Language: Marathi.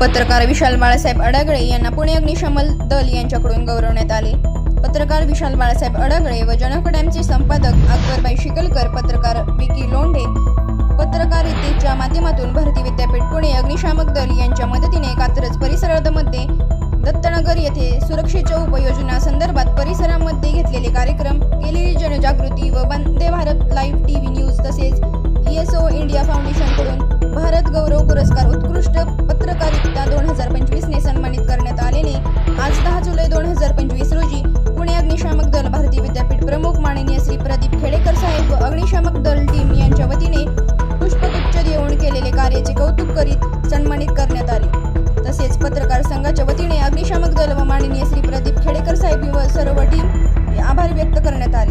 पत्रकार विशाल बाळासाहेब अडागळे यांना पुणे अग्निशमन दल यांच्याकडून गौरवण्यात आले. पत्रकार विशाल बाळासाहेब अडागळे व जनक डॅमचे संपादक अकबरबाई शिकलकर पत्रकार विकी लोंढे पत्रकारितेच्या माध्यमातून भारती विद्यापीठ पुणे अग्निशामक दल यांच्या मदतीने कात्रज परिसरामध्ये दत्तनगर येथे सुरक्षेच्या उपयोजना संदर्भात परिसरामध्ये घेतलेले कार्यक्रम केलेली जनजागृती व Vande Bharat live TV news तसेच ईएसओ इंडिया फाउंडेशन प्रमुख माननीय श्री प्रदीप खेडेकर साहेब व अग्निशामक दल टीम यांच्या वतीने पुष्पगुच्छ देऊन केलेले कार्याचे कौतुक करीत सन्मानित करण्यात आले. तसेच पत्रकार संघाच्या वतीने अग्निशामक दल व माननीय श्री प्रदीप खेडेकर साहेब व सर्व टीम आभार व्यक्त करण्यात आले.